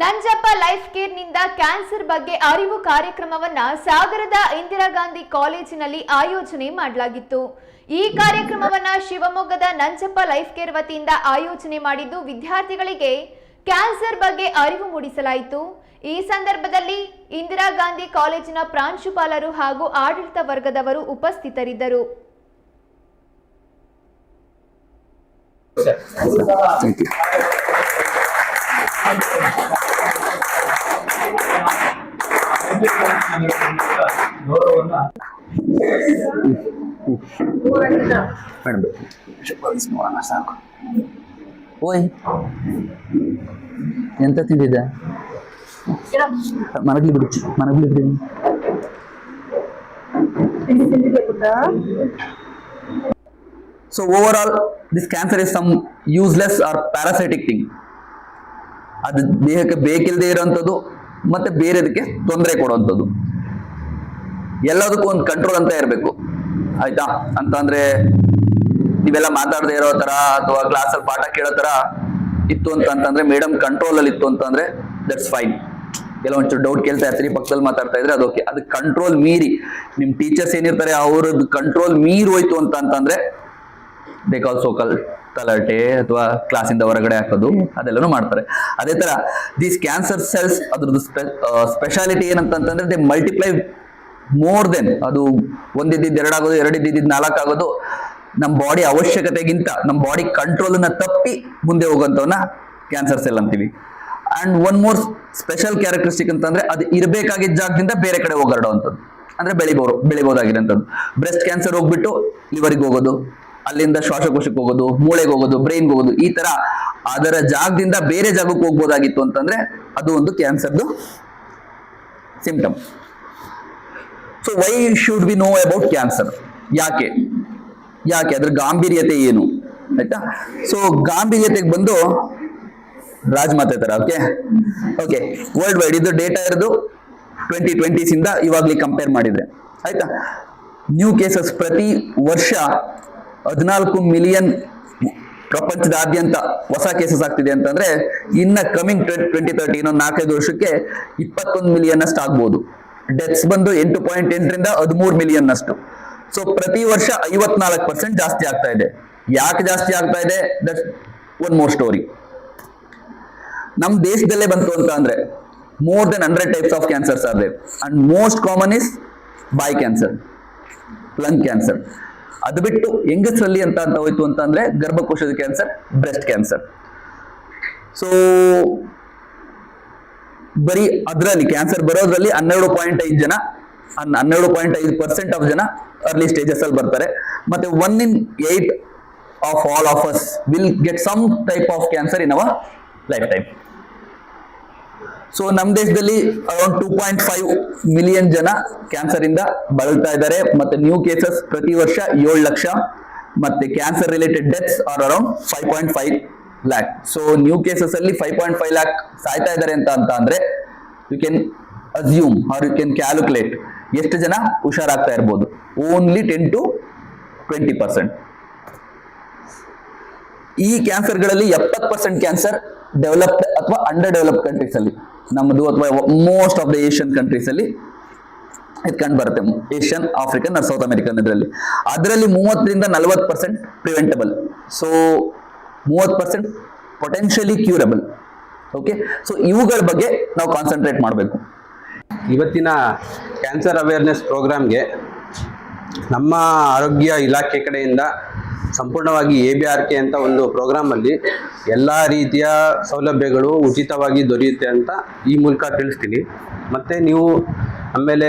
Nanjappa life ಕೇರ್ನಿಂದ cancer ಬಗ್ಗೆ ಅರಿವು ಕಾರ್ಯಕ್ರಮವನ್ನ ಸಾಗರದ ಇಂದಿರಾ ಗಾಂಧಿ ಕಾಲೇಜಿನಲ್ಲಿ ಆಯೋಜನೆ ಮಾಡಲಾಗಿತ್ತು. ಈ ಕಾರ್ಯಕ್ರಮವನ್ನ ಶಿವಮೊಗ್ಗದ ನಂಜಪ್ಪ ಲೈಫ್ ಕೇರ್ ವತಿಯಿಂದ ಆಯೋಜನೆ ಮಾಡಿದ್ದು ವಿದ್ಯಾರ್ಥಿಗಳಿಗೆ ಕ್ಯಾನ್ಸರ್ ಬಗ್ಗೆ ಅರಿವು ಮೂಡಿಸಲಾಯಿತು. ಈ ಸಂದರ್ಭದಲ್ಲಿ ಇಂದಿರಾ ಗಾಂಧಿ ಕಾಲೇಜಿನ ಪ್ರಾಂಶುಪಾಲರು ಹಾಗೂ ಆಡಳಿತ ವರ್ಗದವರು ಉಪಸ್ಥಿತರಿದ್ದರು. ಮೇಡಮ್ ನೋಡೋಣ ಸಾಕು ಓಯ್. ಎಂತ ತಿಂದಿದ್ದೆ? ಮನಗ್ಲಿ ಬಿಡು. ಮನಗ್ಲಿ ಬಿಡು. So overall this cancer is some useless or parasitic thing ಅದು ದೇಹಕ್ಕೆ ಬೇಕಿಲ್ಲದೆ ಇರೋಂಥದ್ದು ಮತ್ತೆ ಬೇರೆದಕ್ಕೆ ತೊಂದರೆ ಕೊಡುವಂಥದ್ದು. ಎಲ್ಲದಕ್ಕೂ ಒಂದು ಕಂಟ್ರೋಲ್ ಅಂತ ಇರಬೇಕು. ಆಯ್ತಾ? ಅಂತ ಅಂದ್ರೆ ನೀವೆಲ್ಲ ಮಾತಾಡದೇ ಇರೋ ತರ ಅಥವಾ ಕ್ಲಾಸಲ್ಲಿ ಪಾಠ ಕೇಳೋ ತರ ಇತ್ತು ಅಂತ ಅಂತಂದ್ರೆ ಮೇಡಮ್ ಕಂಟ್ರೋಲ್ ಅಲ್ಲಿ ಇತ್ತು ಅಂತಂದ್ರೆ ದಟ್ಸ್ ಫೈನ್ ಎಲ್ಲ ಒಂಚೂರು ಡೌಟ್ ಕೇಳ್ತಾ ಇರ್ತೀರಿ ಪಕ್ಕದಲ್ಲಿ ಮಾತಾಡ್ತಾ ಇದ್ರೆ ಅದು ಓಕೆ ಅದು ಕಂಟ್ರೋಲ್ ಮೀರಿ. ನಿಮ್ ಟೀಚರ್ಸ್ ಏನಿರ್ತಾರೆ ಅವ್ರದ್ದು ಕಂಟ್ರೋಲ್ ಮೀರಿ ಹೋಯ್ತು ಅಂತ ಅಂತಂದ್ರೆ ದೇ ಕಾಲ್ ಸೋಕಲ್ ತಲಾಟೆ ಅಥವಾ ಕ್ಲಾಸಿಂದ ಹೊರಗಡೆ ಹಾಕೋದು ಅದೆಲ್ಲನೂ ಮಾಡ್ತಾರೆ. ಅದೇ ತರ ದೀಸ್ ಕ್ಯಾನ್ಸರ್ ಸೆಲ್ಸ್ ಅದ್ರದ್ದು ಸ್ಪೆಷಾಲಿಟಿ ಏನಂತಂದ್ರೆ ದೇ ಮಲ್ಟಿಪ್ಲೈ ಮೋರ್ ದೆನ್ ಅದು ಒಂದಿದ್ದಿದ್ದು ಎರಡಾಗೋದು ಎರಡಿದ್ದಿದ್ದು ನಾಲ್ಕು ಆಗೋದು ನಮ್ಮ ಬಾಡಿ ಅವಶ್ಯಕತೆಗಿಂತ ನಮ್ಮ ಬಾಡಿ ಕಂಟ್ರೋಲ್ನ ತಪ್ಪಿ ಮುಂದೆ ಹೋಗುವಂಥವನ್ನ ಕ್ಯಾನ್ಸರ್ ಸೆಲ್ ಅಂತೀವಿ. And one more special characteristic ಅಂತಂದ್ರೆ ಅದು ಇರಬೇಕಾಗಿದ್ದ ಜಾಗದಿಂದ ಬೇರೆ ಕಡೆ ಹೋಗಾಡುವಂಥದ್ದು. ಅಂದ್ರೆ ಬೆಳಿಬೋದು ಬೆಳಿಬೋದಾಗಿರೋಂಥದ್ದು. ಬ್ರೆಸ್ಟ್ ಕ್ಯಾನ್ಸರ್ ಹೋಗ್ಬಿಟ್ಟು ಲಿವರ್ಗೆ ಹೋಗೋದು. ಅಲ್ಲಿಂದ ಶ್ವಾಸಕೋಶಕ್ಕೆ ಹೋಗೋದು, ಮೂಳೆಗೆ ಹೋಗೋದು ಬ್ರೈನ್ಗೆ ಹೋಗೋದು, ಈ ತರ ಅದರ ಜಾಗದಿಂದ ಬೇರೆ ಜಾಗಕ್ಕೆ ಹೋಗ್ಬೋದಾಗಿತ್ತು ಅಂತಂದ್ರೆ ಅದು ಒಂದು ಕ್ಯಾನ್ಸರ್ದು symptom so why should be know about cancer ಯಾಕೆ? ಯಾಕೆ? ಅದ್ರ ಗಾಂಭೀರ್ಯತೆ ಏನು? ಆಯ್ತಾ? ಸೊ ಗಾಂಭೀರ್ಯತೆಗೆ ಬಂದು ರಾಜ್ಮಾತೆ ತರ ಓಕೆ ಓಕೆ ವರ್ಲ್ಡ್ ವೈಡ್ ಇದು ಡೇಟಾ ಇರೋದು ಟ್ವೆಂಟಿ ಟ್ವೆಂಟೀಸ್ ಇಂದ ಇವಾಗ್ಲಿ ಕಂಪೇರ್ ಮಾಡಿದ್ರೆ. ಆಯ್ತಾ? ನ್ಯೂ ಕೇಸಸ್ ಪ್ರತಿ ವರ್ಷ ಹದಿನಾಲ್ಕು ಮಿಲಿಯನ್ ಪ್ರಪಂಚದಾದ್ಯಂತ ಹೊಸ ಕೇಸಸ್ ಆಗ್ತಿದೆ ಅಂತಂದ್ರೆ ಇನ್ನ ಕಮಿಂಗ್ ಟ್ವೆಂಟಿ ತರ್ಟಿ ಇನ್ನೊಂದು ನಾಲ್ಕೈದು ವರ್ಷಕ್ಕೆ ಇಪ್ಪತ್ತೊಂದು ಮಿಲಿಯನ್ ಅಷ್ಟು ಆಗ್ಬೋದು. ಡೆತ್ಸ್ ಬಂದು ಎಂಟು ಪಾಯಿಂಟ್ ಎಂಟರಿಂದ ಹದಿಮೂರು ಮಿಲಿಯನ್ ಅಷ್ಟು ಸೊ ಪ್ರತಿ ವರ್ಷ ಐವತ್ನಾಲ್ಕು ಪರ್ಸೆಂಟ್ ಜಾಸ್ತಿ ಆಗ್ತಾ ಇದೆ. ಯಾಕೆ ಜಾಸ್ತಿ ಆಗ್ತಾ ಇದೆ? ದಟ್ ಒನ್ ಮೋರ್ ಸ್ಟೋರಿ ನಮ್ಮ ದೇಶದಲ್ಲೇ ಬಂತು ಅಂತ ಅಂದ್ರೆ more than hundred types of cancers are there and most common is bye cancer lung cancer ಅದು ಬಿಟ್ಟು ಹೆಂಗಸರಲ್ಲಿ ಅಂತ ಅಂತ ಹೋಯ್ತು ಅಂತ ಅಂದ್ರೆ ಗರ್ಭಕೋಶದ ಕ್ಯಾನ್ಸರ್ ಬ್ರೆಸ್ಟ್ ಕ್ಯಾನ್ಸರ್ ಸೊ ಬರೀ ಅದರಲ್ಲಿ ಕ್ಯಾನ್ಸರ್ ಬರೋದ್ರಲ್ಲಿ ಹನ್ನೆರಡು ಪಾಯಿಂಟ್ ಐದು ಜನ, ಹನ್- ಹನ್ನೆರಡು ಪಾಯಿಂಟ್ ಐದು ಪರ್ಸೆಂಟ್ ಆಫ್ ಜನ ಅರ್ಲಿ ಸ್ಟೇಜಸ್ ಅಲ್ಲಿ ಬರ್ತಾರೆ. ಮತ್ತೆ one in eight of all of us will get some type of cancer in our lifetime so ನಮ್ಮ ದೇಶದಲ್ಲಿ around two point five million ಜನ ಕ್ಯಾನ್ಸರ್ ಇಂದ ಬಳಲ್ತಾ ಇದ್ದಾರೆ. ಮತ್ತೆ ನ್ಯೂ ಕೇಸಸ್ ಪ್ರತಿ ವರ್ಷ ಏಳು ಲಕ್ಷ. ಮತ್ತೆ cancer related deaths are around five point five lakh so new cases ಅಲ್ಲಿ ಫೈವ್ ಪಾಯಿಂಟ್ ಫೈವ್ ಲ್ಯಾಕ್ ಸಾಯ್ತಾ ಇದ್ದಾರೆ ಅಂತ ಅಂತ ಅಂದ್ರೆ you can assume or you can calculate ಎಷ್ಟು ಜನ ಹುಷಾರಾಗ್ತಾ ಇರ್ಬೋದು. Only ten to twenty percent ಈ ಕ್ಯಾನ್ಸರ್ಗಳಲ್ಲಿ ಎಪ್ಪತ್ತು ಪರ್ಸೆಂಟ್ ಕ್ಯಾನ್ಸರ್ ಡೆವಲಪ್ಡ್ ಅಥವಾ ಅಂಡರ್ ಡೆವಲಪ್ಡ್ ಕಂಟ್ರೀಸ್ ಅಲ್ಲಿ. ನಮ್ಮದು ಅಥವಾ most of the Asian countries ಅಲ್ಲಿ ಇದು ಕಂಡು ಬರುತ್ತೆ. ಏಷ್ಯನ್ ಆಫ್ರಿಕನ್ ಸೌತ್ ಅಮೆರಿಕನ್ ಇದರಲ್ಲಿ. ಅದರಲ್ಲಿ ಮೂವತ್ತರಿಂದ ನಲವತ್ತು ಪರ್ಸೆಂಟ್ ಪ್ರಿವೆಂಟಬಲ್ ಸೊ ಮೂವತ್ತು percent potentially curable okay so ಇವುಗಳ ಬಗ್ಗೆ ನಾವು ಕಾನ್ಸಂಟ್ರೇಟ್ ಮಾಡಬೇಕು. ಇವತ್ತಿನ ಕ್ಯಾನ್ಸರ್ ಅವೇರ್ನೆಸ್ ಪ್ರೋಗ್ರಾಮ್ಗೆ ನಮ್ಮ ಆರೋಗ್ಯ ಇಲಾಖೆ ಕಡೆಯಿಂದ ಸಂಪೂರ್ಣವಾಗಿ ಎ ಬಿ ಆರ್ ಕೆ ಅಂತ ಒಂದು ಪ್ರೋಗ್ರಾಮ್ ಅಲ್ಲಿ ಎಲ್ಲ ರೀತಿಯ ಸೌಲಭ್ಯಗಳು ಉಚಿತವಾಗಿ ದೊರೆಯುತ್ತೆ ಅಂತ ಈ ಮೂಲಕ ತಿಳಿಸ್ತೀನಿ. ಮತ್ತೆ ನೀವು ಆಮೇಲೆ